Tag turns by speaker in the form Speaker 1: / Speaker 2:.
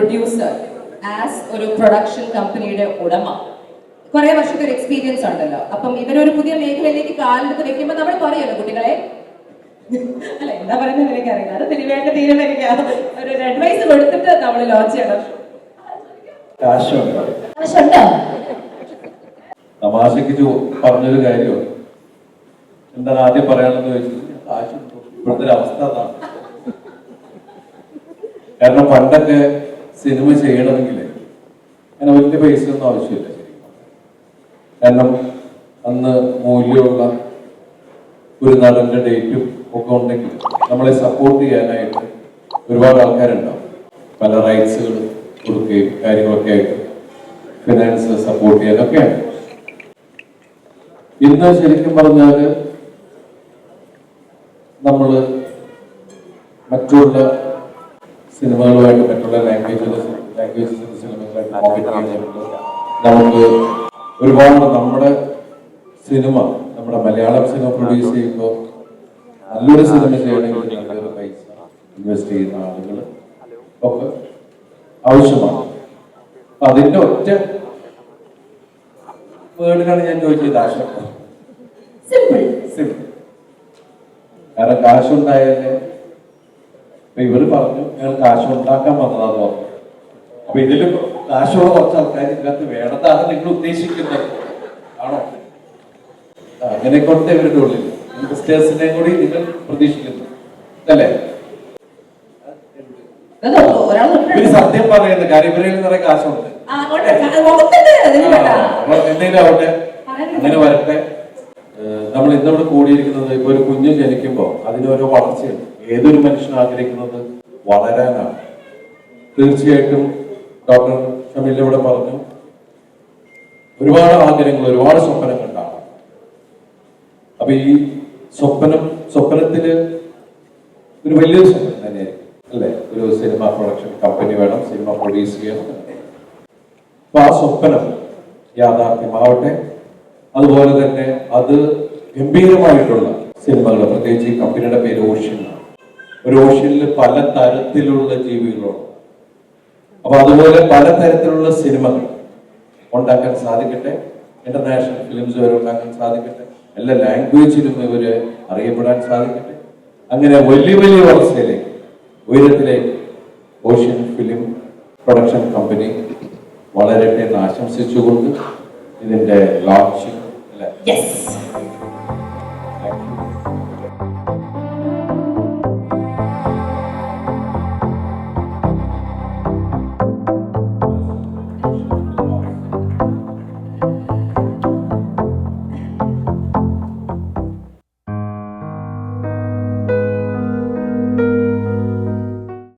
Speaker 1: Producer as ഒരു production കമ്പനിയുടെ ഉടമ. കുറെ വർഷത്തെ ഒരു എക്സ്പീരിയൻസ് ഉണ്ടല്ലോ. അപ്പം ഇവരൊരു പുതിയ മേഖലയിലേക്ക് കാലെടുത്ത് വെക്കുമ്പോൾ നമ്മൾ പറയുമല്ലോ കുട്ടികളെ. അല്ല എന്താ പറയുന്നത് എനിക്ക് അറിയില്ല അത് തിരുവേണ്ട തീരുമാനിക്കാം ഒരു അഡ്വൈസ് കൊടുത്തിട്ട് നമ്മൾ ലോഞ്ച് ചെയ്യണം.
Speaker 2: കാശുണ്ടോ.
Speaker 1: ആവശ്യമുണ്ടോ
Speaker 2: തമാശക്ക് ചോ- പറഞ്ഞൊരു കാര്യം എന്താണ് ആദ്യം പറയാനെന്ന് ചോദിച്ചത് കാശുണ്ടോ. ഇപ്പോഴത്തെ അവസ്ഥ അതാണ്. കാരണം പണ്ടൊക്കെ സിനിമ ചെയ്യണമെങ്കിൽ അങ്ങനെ വലിയ പൈസ ഒന്നും ആവശ്യമില്ല കാരണം അന്ന് മൂല്യമുള്ള ഒരു നടന്റെ ഡേറ്റും ഒക്കെ ഉണ്ടെങ്കിൽ നമ്മളെ സപ്പോർട്ട് ചെയ്യാനായിട്ട് ഒരുപാട് ആൾക്കാരുണ്ടാവും. പല റൈറ്റ്സുകൾ കൊടുക്കുകയും കാര്യങ്ങളൊക്കെ ആയിട്ട് ഫിനാൻസ് സപ്പോർട്ട് ചെയ്യാനൊക്കെയാണ്. ഇന്ന് ശരിക്കും പറഞ്ഞാൽ നമ്മൾ മറ്റുള്ള സിനിമകളുമായിട്ട് മറ്റുള്ള ലാംഗ്വേജസ് സിനിമകളായിട്ട് കോമ്പറ്റ് ചെയ്യുമ്പോൾ നമുക്ക് ഒരുപാട് നമ്മുടെ സിനിമ നമ്മുടെ മലയാളം സിനിമ പ്രൊഡ്യൂസ് ചെയ്യുമ്പോൾ നല്ലൊരു സിനിമ ചെയ്യണമെങ്കിൽ നല്ലൊരു പൈസ ഇൻവെസ്റ്റ് ചെയ്യുന്ന ആളുകൾ ഒക്കെ ആവശ്യമാണ്. അതിന്റെ ഒറ്റ വേർഡിനാണ് ഞാൻ ചോദിച്ചത് ആശ.
Speaker 1: സിമ്പിൾ
Speaker 2: കാരണം കാശുണ്ടായാലേ ഇവർ പറഞ്ഞു ഞങ്ങൾ കാശ് ഉണ്ടാക്കാൻ വന്നതാന്ന് പറഞ്ഞു. അപ്പൊ ഇതിൽ കാശുള്ള കുറച്ച് ആൾക്കാർ ഇതിനകത്ത് വേണ്ടതാണ് നിങ്ങൾ ഉദ്ദേശിക്കുന്നത്. ആണോ? അങ്ങനെ കൊണ്ട് ഇവരുടെ ഉള്ളിൽ ഇൻവെസ്റ്റേഴ്സിനെ കൂടി നിങ്ങൾ പ്രതീക്ഷിക്കുന്നു. അല്ലേ? ഇവർ സത്യം പറയുന്നത് കാര്യം ഇവരിൽ നിറയെ കാശുണ്ട്. അപ്പൊ എന്തെങ്കിലും ആവട്ടെ? അങ്ങനെ വരട്ടെ. നമ്മൾ ഇന്നവിടെ കൂടിയിരിക്കുന്നത് ഇപ്പൊ ഒരു കുഞ്ഞ് ജനിക്കുമ്പോൾ അതിനോരോ വളർച്ചയുണ്ട്. ഏതൊരു മനുഷ്യനും ആഗ്രഹിക്കുന്നത് വളരാനാണ്. തീർച്ചയായിട്ടും ഡോക്ടർ ഷമീൽ ഇവിടെ പറഞ്ഞു ഒരുപാട് ആഗ്രഹങ്ങൾ ഒരുപാട് സ്വപ്നങ്ങൾ ഉണ്ടാവും അപ്പൊ ഈ സ്വപ്നം സ്വപ്നത്തിൽ ഒരു വലിയൊരു സ്വപ്നം തന്നെയായിരിക്കും അല്ലെ? ഒരു സിനിമ പ്രൊഡക്ഷൻ കമ്പനി വേണം സിനിമ പ്രൊഡ്യൂസ് ചെയ്യണം. അപ്പൊ ആ സ്വപ്നം യാഥാർത്ഥ്യമാവട്ടെ. അതുപോലെ തന്നെ അത് ഗംഭീരമായിട്ടുള്ള സിനിമകൾ പ്രത്യേകിച്ച് ഈ കമ്പനിയുടെ പേര് ഓഷ്യൻ. ഒരു ഓഷ്യനിൽ പല തരത്തിലുള്ള ജീവികളുണ്ട്. അപ്പൊ അതുപോലെ പല തരത്തിലുള്ള സിനിമകൾ ഉണ്ടാക്കാൻ സാധിക്കട്ടെ? ഇന്റർനാഷണൽ ഫിലിംസ് വരെ ഉണ്ടാക്കാൻ സാധിക്കട്ടെ? എല്ലാ ലാംഗ്വേജിലും ഇവർ അറിയപ്പെടാൻ സാധിക്കട്ടെ? അങ്ങനെ വലിയ വലിയ വളർച്ചയിലേക്ക് ഉയരത്തിലേക്ക് ഓഷ്യൻ ഫിലിം പ്രൊഡക്ഷൻ കമ്പനി വളരട്ടെ എന്ന് ആശംസിച്ചുകൊണ്ട് ഇതിന്റെ ലോഞ്ചിങ് അല്ലെ